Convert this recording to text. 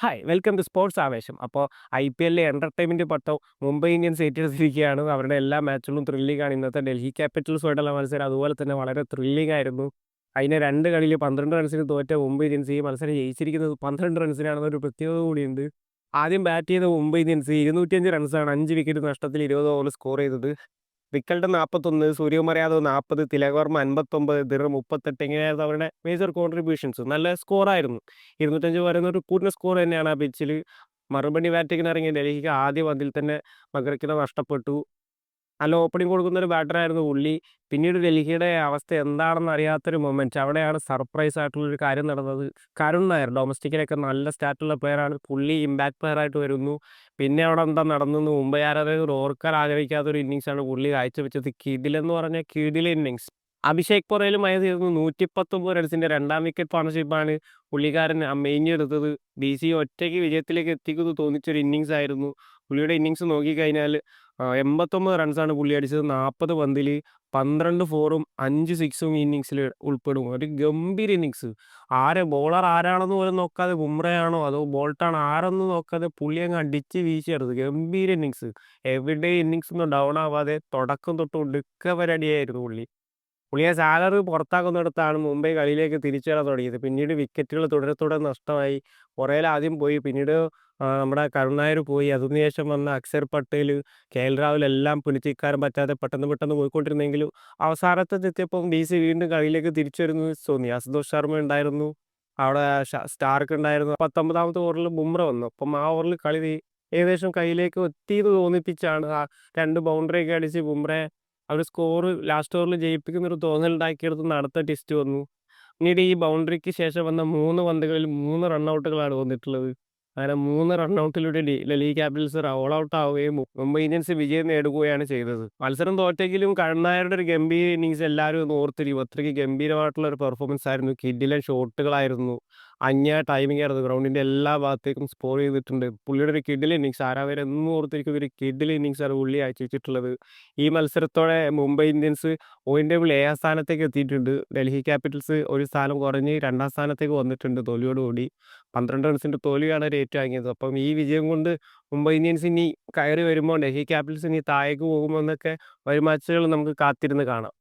Hi welcome to sports ആവേശം അപ്പോൾ I P എല്ലിലെ എന്റർടൈൻമെന്റ് പട്ടം മുംബൈ ഇന്ത്യൻസ് ഏറ്റെടുത്തിരിക്കുകയാണ്. അവരുടെ എല്ലാ മാച്ചുകളും ത്രില്ലിംഗ് ആണ്. ഇന്നത്തെ ഡൽഹി ക്യാപിറ്റൽസുമായിട്ടുള്ള മത്സരം അതുപോലെ തന്നെ വളരെ ത്രില്ലിംഗ് ആയിരുന്നു. അതിനെ രണ്ട് കളിയിൽ പന്ത്രണ്ട് റൺസിന് തോറ്റ മുംബൈ ഇന്ത്യൻസ് ഈ മത്സരം ജയിച്ചിരിക്കുന്നത് പന്ത്രണ്ട് റൺസിനാണെന്നൊരു പ്രത്യേകത കൂടിയുണ്ട്. ആദ്യം ബാറ്റ് ചെയ്ത മുംബൈ ഇന്ത്യൻസ് ഇരുന്നൂറ്റിയഞ്ച് റൺസാണ് അഞ്ച് വിക്കറ്റ് നഷ്ടത്തിൽ ഇരുപത് ഓവർ സ്കോർ ചെയ്തത്. വിക്കൽട്ട് നാൽപ്പത്തൊന്ന് സൂര്യകുമാർ യാദവ് നാൽപ്പത് തിലകവർമ്മ അൻപത്തൊമ്പത് ദിർ മുപ്പത്തെട്ട് ഇങ്ങനെയായിരുന്നു അവരുടെ മേജർ കോൺട്രിബ്യൂഷൻസ് നല്ല സ്കോറായിരുന്നു ഇരുന്നൂറ്റഞ്ച് പറയുന്ന ഒരു കൂടുതൽ സ്കോർ തന്നെയാണ് ആ പിച്ചിൽ മറുപടി ബാറ്റിങ്ങിന് ഇറങ്ങിയ ഡൽഹിക്ക് ആദ്യ പന്തിൽ തന്നെ മകരക്കിന നഷ്ടപ്പെട്ടു. നല്ല ഓപ്പണിംഗ് കൊടുക്കുന്ന ഒരു ബാറ്ററായിരുന്നു പുള്ളി. പിന്നീട് ഡൽഹിയുടെ അവസ്ഥ എന്താണെന്ന് അറിയാത്തൊരു മൊമെന്റ് അവിടെയാണ് സർപ്രൈസ് ആയിട്ടുള്ളൊരു കാര്യം നടന്നത്. കരുൺ നായർ ഡൊമസ്റ്റിക്കിലൊക്കെ നല്ല സ്റ്റാറ്റുള്ള പ്ലെയറാണ് പുള്ളി ഇമ്പാക്ട് പ്ലെയറായിട്ട് വരുന്നു. പിന്നെ അവിടെ എന്താ നടന്നെന്ന് മുംബൈ ആരാധകർ ഓർക്കാൻ ആഗ്രഹിക്കാത്തൊരു ഇന്നിങ്സാണ് പുള്ളി കാഴ്ചവെച്ചത്. കിഡിലെന്ന് പറഞ്ഞ കിഡിലെ ഇന്നിങ്സ് അഭിഷേക് പൊറയിലും മയ തീർന്നു നൂറ്റി പത്തൊമ്പത് റൺസിന്റെ രണ്ടാം വിക്കറ്റ് പാർട്ണർഷിപ്പാണ് പുള്ളിക്കാരൻ മെയിഞ്ഞെടുത്തത് ബി സി ഒറ്റയ്ക്ക് വിജയത്തിലേക്ക് എത്തിക്കുന്നു തോന്നിച്ചൊരു ഇന്നിങ്സ് ആയിരുന്നു. പുള്ളിയുടെ ഇന്നിങ്സ് നോക്കിക്കഴിഞ്ഞാൽ എൺപത്തൊമ്പത് റൺസാണ് പുള്ളി അടിച്ചത്. നാൽപ്പത് പന്തിൽ പന്ത്രണ്ട് ഫോറും അഞ്ച് സിക്സും ഇന്നിങ്സിൽ ഉൾപ്പെടും. ഒരു ഗംഭീര ഇന്നിങ്സ്. ആരെ ബോളർ ആരാണെന്ന് പോലും നോക്കാതെ ബുംറയാണോ അതോ ബോൾട്ടാണോ ആരെന്ന് നോക്കാതെ പുള്ളി അങ്ങ് അടിച്ച് വീശിയെടുത്ത് ഗംഭീര ഇന്നിങ്സ്. എവിടെ ഇന്നിങ്സ് ഒന്നും ഡൗൺ ആവാതെ തുടക്കം തൊട്ട് ഒടുക്ക വരെ പുള്ളി പുള്ളിയെ സാലറി പുറത്താക്കുന്നിടത്താണ് മുംബൈ കളിയിലേക്ക് തിരിച്ചു വരാൻ തുടങ്ങിയത്. പിന്നീട് വിക്കറ്റുകൾ തുടരെ തുടരെ നഷ്ടമായി. പുറയിൽ ആദ്യം പോയി. പിന്നീട് നമ്മുടെ കരുണായർ പോയി. അതിനുശേഷം വന്ന അക്ഷർ പട്ടേൽ കെ എൽ രാഹുൽ എല്ലാം പുലിച്ചിക്കാരൻ പറ്റാതെ പെട്ടെന്ന് പെട്ടെന്ന് പോയിക്കൊണ്ടിരുന്നെങ്കിലും അവസാനത്തെ എത്തിയപ്പം ബി സി വീണ്ടും കളിയിലേക്ക് തിരിച്ചു വരുന്നു. തോന്നി അസന്തോഷ് ശർമ്മ ഉണ്ടായിരുന്നു. അവിടെ സ്റ്റാർക്ക് ഉണ്ടായിരുന്നു. പത്തൊമ്പതാമത്തെ ഓവറിൽ ബുംറ വന്നു. അപ്പം ആ ഓവറിൽ കളി ഏകദേശം കയ്യിലേക്ക് എത്തിയത് തോന്നിപ്പിച്ചാണ്. ആ രണ്ട് ബൗണ്ടറി ഒക്കെ അടിച്ച് ബുംറയെ അവർ സ്കോർ ലാസ്റ്റ് ഓവറിൽ ജയിപ്പിക്കുന്ന ഒരു തോന്നലുണ്ടാക്കിയെടുത്ത് അടുത്ത ടെസ്റ്റ് വന്നു. പിന്നീട് ഈ ബൗണ്ടറിക്ക് ശേഷം വന്ന മൂന്ന് പന്തുകളിൽ മൂന്ന് റണ്ണൗട്ടുകളാണ് വന്നിട്ടുള്ളത്. അങ്ങനെ മൂന്ന് റൺഔട്ടിലൂടെ ഡൽഹി ക്യാപിറ്റൽസ് ഓൾ ഔട്ട് ആവുകയും മുംബൈ ഇന്ത്യൻസ് വിജയം നേടുകയാണ് ചെയ്തത്. മത്സരം തോറ്റെങ്കിലും കണ്ണായരുടെ ഒരു ഗംഭീര ഇന്നിങ്സ് എല്ലാവരും ഓർത്തിരിക്കും. അത്രയ്ക്ക് ഗംഭീരമായിട്ടുള്ള ഒരു പെർഫോമൻസ് ആയിരുന്നു. കിഡിലെ ഷോട്ടുകളായിരുന്നു അന്യ ടൈമിംഗ് ആയിരുന്നു. ഗ്രൗണ്ടിന്റെ എല്ലാ ഭാഗത്തേക്കും സ്കോർ ചെയ്തിട്ടുണ്ട്. പുള്ളിയുടെ ഒരു കിഡിൽ ഇന്നിങ്സ് ആരാധകർ എന്നും ഓർത്തിരിക്കുന്ന ഒരു കിഡിൽ ഇന്നിങ്സ് ആണ് പുള്ളി അയച്ചിട്ടുള്ളത്. ഈ മത്സരത്തോടെ മുംബൈ ഇന്ത്യൻസ് പോയിന്റ് ടേബിൾ ഏഴാം സ്ഥാനത്തേക്ക് എത്തിയിട്ടുണ്ട്. ഡൽഹി ക്യാപിറ്റൽസ് ഒരു സ്ഥാനം കുറഞ്ഞ് രണ്ടാം സ്ഥാനത്തേക്ക് വന്നിട്ടുണ്ട് തോൽവിയോടുകൂടി പന്ത്രണ്ട് റൺസിന്റെ തോൽവിയാണ് അവർ ഏറ്റുവാങ്ങിയത്. അപ്പം ഈ വിജയം കൊണ്ട് മുംബൈ ഇന്ത്യൻസ് ഇനി കയറി വരുമ്പോൾ ഡൽഹി ക്യാപിറ്റൽസ് ഇനി താഴേക്ക് പോകുമ്പോൾ എന്നൊക്കെ വരും മാച്ചുകൾ നമുക്ക് കാത്തിരുന്ന് കാണാം.